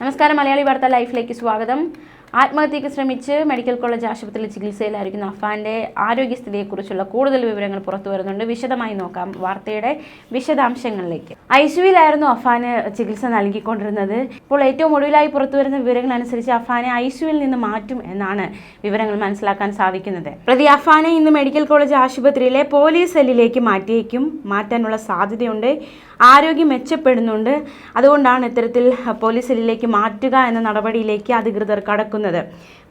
നമസ്കാരം മലയാളി വാർത്ത ലൈഫിലേക്ക് സ്വാഗതം. ആത്മഹത്യയ്ക്ക് ശ്രമിച്ച് മെഡിക്കൽ കോളേജ് ആശുപത്രിയിൽ ചികിത്സയിലായിരിക്കുന്ന അഫാന്റെ ആരോഗ്യസ്ഥിതിയെക്കുറിച്ചുള്ള കൂടുതൽ വിവരങ്ങൾ പുറത്തു വരുന്നുണ്ട്. വിശദമായി നോക്കാം വാർത്തയുടെ വിശദാംശങ്ങളിലേക്ക്. ഐസിയുവിലായിരുന്നു അഫാന് ചികിത്സ നൽകിക്കൊണ്ടിരുന്നത്. ഇപ്പോൾ ഏറ്റവും ഒടുവിലായി പുറത്തു വരുന്ന വിവരങ്ങൾ അനുസരിച്ച് അഫാനെ ഐസിയുവിൽ നിന്ന് മാറ്റും എന്നാണ് വിവരങ്ങൾ മനസ്സിലാക്കാൻ സാധിക്കുന്നത്. പ്രതി അഫാനെ ഇന്ന് മെഡിക്കൽ കോളേജ് ആശുപത്രിയിലെ പോലീസ് സെല്ലിലേക്ക് മാറ്റിയേക്കും. മാറ്റാനുള്ള സാധ്യതയുണ്ട്. ആരോഗ്യം മെച്ചപ്പെടുന്നുണ്ട്. അതുകൊണ്ടാണ് ഇത്തരത്തിൽ സെല്ലിലേക്ക് മാറ്റുക എന്ന നടപടിയിലേക്ക് അധികൃതർ കടക്കുന്നത്.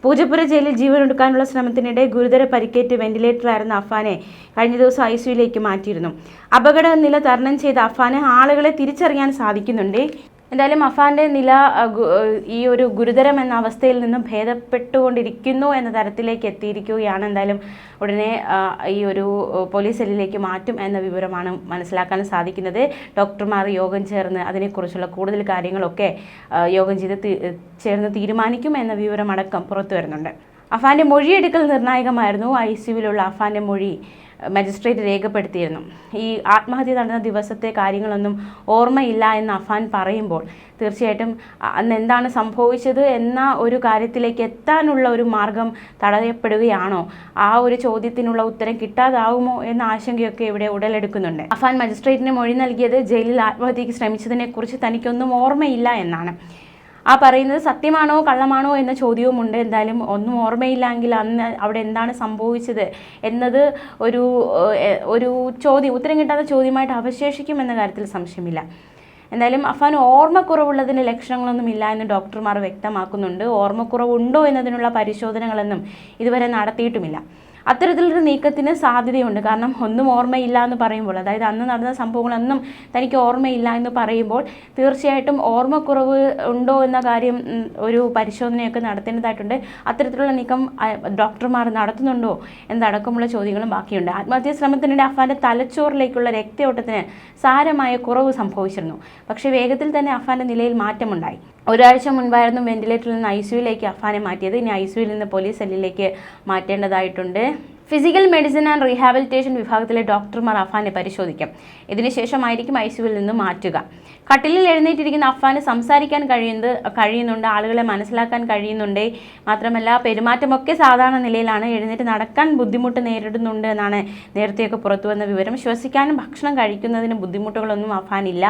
പൂജപ്പുര ജയിലിൽ ജീവനൊടുക്കാനുള്ള ശ്രമത്തിനിടെ ഗുരുതര പരിക്കേറ്റ് വെന്റിലേറ്ററിലായിരുന്ന അഫാനെ കഴിഞ്ഞ ദിവസം ഐ സിയുയിലേക്ക് മാറ്റിയിരുന്നു. അപകട നില തരണം ചെയ്ത അഫാന് ആളുകളെ തിരിച്ചറിയാൻ സാധിക്കുന്നുണ്ട്. എന്തായാലും അഫാന്റെ നില ഈ ഒരു ഗുരുതരം എന്ന അവസ്ഥയിൽ നിന്നും ഭേദപ്പെട്ടുകൊണ്ടിരിക്കുന്നു എന്ന തരത്തിലേക്ക് എത്തിയിരിക്കുകയാണ്. എന്തായാലും ഉടനെ ഈ ഒരു പോലീസ് സെല്ലിലേക്ക് മാറ്റും എന്ന വിവരമാണ് മനസ്സിലാക്കാൻ സാധിക്കുന്നത്. ഡോക്ടർമാർ യോഗം ചേർന്ന് അതിനെക്കുറിച്ചുള്ള കൂടുതൽ കാര്യങ്ങളൊക്കെ യോഗം ചെയ്ത് ചേർന്ന് തീരുമാനിക്കും എന്ന വിവരമടക്കം പുറത്തു വരുന്നുണ്ട് അഫാന്റെ മൊഴിയെടുക്കൽ നിർണായകമായിരുന്നു ഐ സിയുവിലുള്ള അഫാന്റെ മൊഴി. മജിസ്ട്രേറ്റ് രേഖപ്പെടുത്തിയിരുന്നു. ഈ ആത്മഹത്യ നടന്ന ദിവസത്തെ കാര്യങ്ങളൊന്നും ഓർമ്മയില്ല എന്ന് അഫാൻ പറയുമ്പോൾ തീർച്ചയായിട്ടും അന്ന് എന്താണ് സംഭവിച്ചത് എന്ന ഒരു കാര്യത്തിലേക്ക് എത്താനുള്ള ഒരു മാർഗം തടയപ്പെടുകയാണോ? ആ ഒരു ചോദ്യത്തിനുള്ള ഉത്തരം കിട്ടാതാവുമോ എന്ന ആശങ്കയൊക്കെ ഇവിടെ ഉടലെടുക്കുന്നുണ്ട്. അഫാൻ മജിസ്ട്രേറ്റിന് മൊഴി നൽകിയത് ജയിലിൽ ആത്മഹത്യക്ക് ശ്രമിച്ചതിനെക്കുറിച്ച് തനിക്കൊന്നും ഓർമ്മയില്ല എന്നാണ്. ആ പറയുന്നത് സത്യമാണോ കള്ളമാണോ എന്ന ചോദ്യവും ഉണ്ട് എന്തായാലും ഒന്നും ഓർമ്മയില്ലെങ്കിൽ അന്ന് അവിടെ എന്താണ് സംഭവിച്ചത് എന്നത് ഒരു ഒരു ചോദ്യം ഉത്തരം കിട്ടാത്ത ചോദ്യമായിട്ട് അവശേഷിക്കും എന്ന കാര്യത്തിൽ സംശയമില്ല. എന്തായാലും അഫാൻ ഓർമ്മക്കുറവുള്ളതിന് ലക്ഷണങ്ങളൊന്നും ഇല്ല എന്ന് ഡോക്ടർമാർ വ്യക്തമാക്കുന്നുണ്ട്. ഓർമ്മക്കുറവുണ്ടോ എന്നതിനുള്ള പരിശോധനകളൊന്നും ഇതുവരെ നടത്തിയിട്ടുമില്ല. അത്തരത്തിലൊരു നീക്കത്തിന് സാധ്യതയുണ്ട്. കാരണം ഒന്നും ഓർമ്മയില്ല എന്ന് പറയുമ്പോൾ അതായത് അന്ന് നടന്ന സംഭവങ്ങളൊന്നും തനിക്ക് ഓർമ്മയില്ല എന്ന് പറയുമ്പോൾ തീർച്ചയായിട്ടും ഓർമ്മക്കുറവ് ഉണ്ടോ എന്ന കാര്യം ഒരു പരിശോധനയൊക്കെ നടത്തേണ്ടതായിട്ടുണ്ട്. അത്തരത്തിലുള്ള നീക്കം ഡോക്ടർമാർ നടത്തുന്നുണ്ടോ എന്നടക്കമുള്ള ചോദ്യങ്ങളും ബാക്കിയുണ്ട്. ആത്മഹത്യാ ശ്രമത്തിനിടെ അഫാന്റെ തലച്ചോറിലേക്കുള്ള രക്തയോട്ടത്തിന് സാരമായ കുറവ് സംഭവിച്ചിരുന്നു. പക്ഷേ വേഗത്തിൽ തന്നെ അഫാന്റെ നിലയിൽ മാറ്റമുണ്ടായി. ഒരാഴ്ച മുൻപായിരുന്നു വെന്റിലേറ്ററിൽ നിന്ന് ഐ സിയുയിലേക്ക് അഫാനെ മാറ്റിയത്. ഇനി ഐ സിയുയിൽ നിന്ന് പോലീസ് സെല്ലിലേക്ക് മാറ്റേണ്ടതായിട്ടുണ്ട്. ഫിസിക്കൽ മെഡിസിൻ ആൻഡ് റീഹാബിലിറ്റേഷൻ വിഭാഗത്തിലെ ഡോക്ടർമാർ അഫാനെ പരിശോധിക്കും. ഇതിനുശേഷമായിരിക്കും ഐ സിയുവിൽ നിന്ന് മാറ്റുക. കട്ടിലിൽ എഴുന്നേറ്റിരിക്കുന്ന അഫാന് സംസാരിക്കാൻ കഴിയുന്നത് കഴിയുന്നുണ്ട്. ആളുകളെ മനസ്സിലാക്കാൻ കഴിയുന്നുണ്ട്. മാത്രമല്ല പെരുമാറ്റമൊക്കെ സാധാരണ നിലയിലാണ്. എഴുന്നേറ്റ് നടക്കാൻ ബുദ്ധിമുട്ട് നേരിടുന്നുണ്ട് എന്നാണ് നേരത്തെയൊക്കെ പുറത്തു വന്ന വിവരം. ശ്വസിക്കാനും ഭക്ഷണം കഴിക്കുന്നതിന് ബുദ്ധിമുട്ടുകളൊന്നും അഫാനില്ല.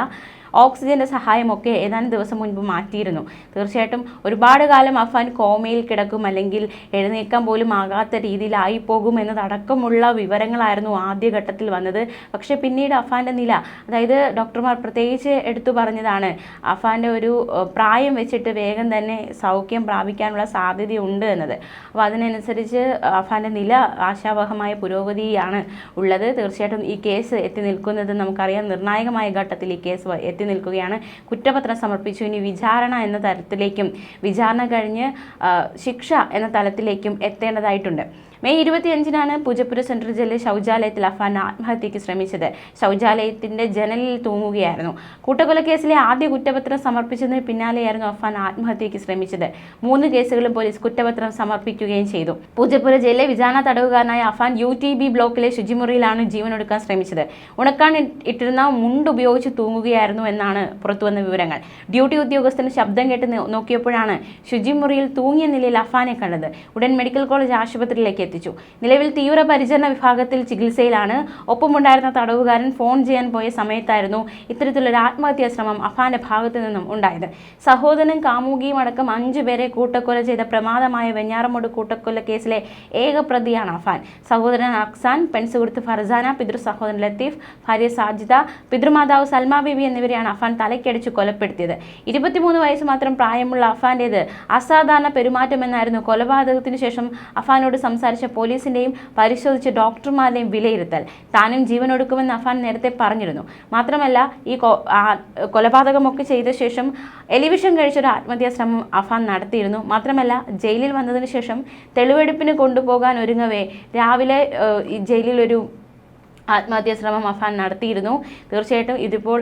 ഓക്സിജന്റെ സഹായമൊക്കെ ഏതാനും ദിവസം മുൻപ് മാറ്റിയിരുന്നു. തീർച്ചയായിട്ടും ഒരുപാട് കാലം അഫാൻ കോമയിൽ കിടക്കും അല്ലെങ്കിൽ എഴുന്നേൽക്കാൻ പോലും ആകാത്ത രീതിയിലായി പോകും എന്നതടക്കമുള്ള വിവരങ്ങളായിരുന്നു ആദ്യഘട്ടത്തിൽ വന്നത്. പക്ഷേ പിന്നീട് അഫാന്റെ നില അതായത് ഡോക്ടർമാർ പ്രത്യേകിച്ച് എടുത്തു പറഞ്ഞതാണ് അഫാന്റെ ഒരു പ്രായം വെച്ചിട്ട് വേഗം തന്നെ സൗഖ്യം പ്രാപിക്കാനുള്ള സാധ്യതയുണ്ട് എന്നത്. അപ്പോൾ അതിനനുസരിച്ച് അഫാന്റെ നില ആശാവഹമായ പുരോഗതിയാണ് ഉള്ളത്. തീർച്ചയായിട്ടും ഈ കേസ് എത്തി നിൽക്കുന്നത് നമുക്കറിയാം. നിർണായകമായ ഘട്ടത്തിൽ ഈ കേസ് വ- എത്തി നിൽക്കുകയാണ്. കുറ്റപത്രം സമർപ്പിച്ചു. ഇനി വിചാരണ എന്ന തരത്തിലേക്കും വിചാരണ കഴിഞ്ഞ് ശിക്ഷ എന്ന തലത്തിലേക്കും എത്തേണ്ടതായിട്ടുണ്ട്. മെയ് ഇരുപത്തിയഞ്ചിനാണ് പൂജപ്പുര സെൻട്രൽ ജയിലിലെ ശൗചാലയത്തിൽ അഫാൻ ആത്മഹത്യയ്ക്ക് ശ്രമിച്ചത്. ശൗചാലയത്തിന്റെ ജനലിൽ തൂങ്ങുകയായിരുന്നു. കൂട്ടക്കൊലക്കേസിലെ ആദ്യ കുറ്റപത്രം സമർപ്പിച്ചതിന് പിന്നാലെയായിരുന്നു അഫാൻ ആത്മഹത്യയ്ക്ക് ശ്രമിച്ചത്. മൂന്ന് കേസുകളും പോലീസ് കുറ്റപത്രം സമർപ്പിക്കുകയും ചെയ്തു. പൂജപ്പുര ജയിലിലെ വിചാരണ തടവുകാരനായ Afan U T B block ശുചിമുറിയിലാണ് ജീവനൊടുക്കാൻ ശ്രമിച്ചത്. ഉണക്കാൻ ഇട്ടിരുന്ന മുണ്ട് ഉപയോഗിച്ച് തൂങ്ങുകയായിരുന്നു എന്നാണ് പുറത്തുവന്ന വിവരങ്ങൾ. ഡ്യൂട്ടി ഉദ്യോഗസ്ഥന് ശബ്ദം കേട്ട് നോക്കിയപ്പോഴാണ് ശുചിമുറിയിൽ തൂങ്ങിയ നിലയിൽ അഫാനെ കണ്ടത്. ഉടൻ മെഡിക്കൽ കോളേജ് ആശുപത്രിയിലേക്ക് എത്തിച്ചു. നിലവിൽ തീവ്ര പരിചരണ വിഭാഗത്തിൽ ചികിത്സയിലാണ്. ഒപ്പമുണ്ടായിരുന്ന തടവുകാരൻ ഫോൺ ചെയ്യാൻ പോയ സമയത്തായിരുന്നു ഇത്തരത്തിലൊരു ആത്മഹത്യാ ശ്രമം അഫാന്റെ ഭാഗത്തു നിന്നും ഉണ്ടായത്. സഹോദരനും കാമുകിയും അടക്കം അഞ്ചു പേരെ കൂട്ടക്കൊല ചെയ്ത പ്രമാദമായ വെഞ്ഞാറമൂട് കൂട്ടക്കൊല കേസിലെ ഏക പ്രതിയാണ് അഫാൻ. സഹോദരൻ അക്സാൻ പെൺസുഹൃത്ത് ഫർസാന പിതൃ സഹോദരൻ ലത്തീഫ് ഭാര്യ സാജിദ പിതൃമാതാവ് സൽമാ ബിബി എന്നിവരെയാണ് അഫാൻ തലയ്ക്കടിച്ച് കൊലപ്പെടുത്തിയത്. ഇരുപത്തിമൂന്ന് വയസ്സ് മാത്രം പ്രായമുള്ള അഫാന്റേത് അസാധാരണ പെരുമാറ്റം പെരുമാറ്റമെന്നായിരുന്നു കൊലപാതകത്തിനു ശേഷം അഫാനോട് സംസാരിച്ച പോലീസിന്റെയും പരിശോധിച്ച് ഡോക്ടർമാരുടെയും വിലയിരുത്തൽ. താനും ജീവനൊടുക്കുമെന്ന് അഫാൻ നേരത്തെ പറഞ്ഞിരുന്നു. മാത്രമല്ല ഈ കൊലപാതകമൊക്കെ ചെയ്ത ശേഷം എലിവിഷൻ കഴിച്ചൊരു ആത്മഹത്യാ ശ്രമം അഫാൻ നടത്തിയിരുന്നു. മാത്രമല്ല ജയിലിൽ വന്നതിന് ശേഷം തെളിവെടുപ്പിന് കൊണ്ടുപോകാൻ ഒരുങ്ങവേ രാവിലെ ജയിലിൽ ഒരു ആത്മഹത്യാ ശ്രമം അഫാൻ നടത്തിയിരുന്നു. തീർച്ചയായിട്ടും ഇതിപ്പോൾ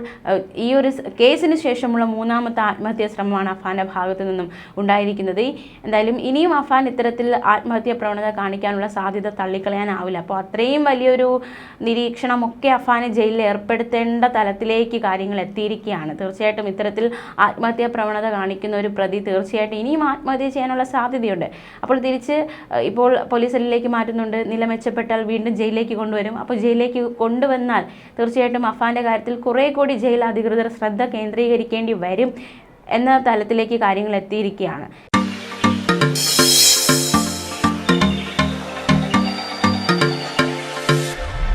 ഈ ഒരു കേസിന് ശേഷമുള്ള മൂന്നാമത്തെ ആത്മഹത്യാ ശ്രമമാണ് അഫാന്റെ ഭാഗത്തു നിന്നും ഉണ്ടായിരിക്കുന്നത്. എന്തായാലും ഇനിയും അഫാൻ ഇത്തരത്തിൽ ആത്മഹത്യാ പ്രവണത കാണിക്കാനുള്ള സാധ്യത തള്ളിക്കളയാനാവില്ല. അപ്പോൾ അത്രയും വലിയൊരു നിരീക്ഷണമൊക്കെ അഫാനെ ജയിലിൽ ഏർപ്പെടുത്തേണ്ട തലത്തിലേക്ക് കാര്യങ്ങൾ എത്തിയിരിക്കുകയാണ്. തീർച്ചയായിട്ടും ഇത്തരത്തിൽ ആത്മഹത്യാ പ്രവണത കാണിക്കുന്ന ഒരു പ്രതി തീർച്ചയായിട്ടും ഇനിയും ആത്മഹത്യ ചെയ്യാനുള്ള സാധ്യതയുണ്ട്. അപ്പോൾ തിരിച്ച് ഇപ്പോൾ പോലീസ് സെല്ലിലേക്ക് മാറ്റുന്നുണ്ട്. നില മെച്ചപ്പെട്ടാൽ വീണ്ടും ജയിലിലേക്ക് കൊണ്ടുവരും. അപ്പോൾ ജയിലിലേക്ക് കൊണ്ടുവന്നാൽ തീർച്ചയായിട്ടും അഫാന്റെ കാര്യത്തിൽ കുറേ കൂടി ജയിൽ അധികൃതർ ശ്രദ്ധ കേന്ദ്രീകരിക്കേണ്ടി വരും എന്ന തലത്തിലേക്ക് കാര്യങ്ങൾ എത്തിയിരിക്കുകയാണ്.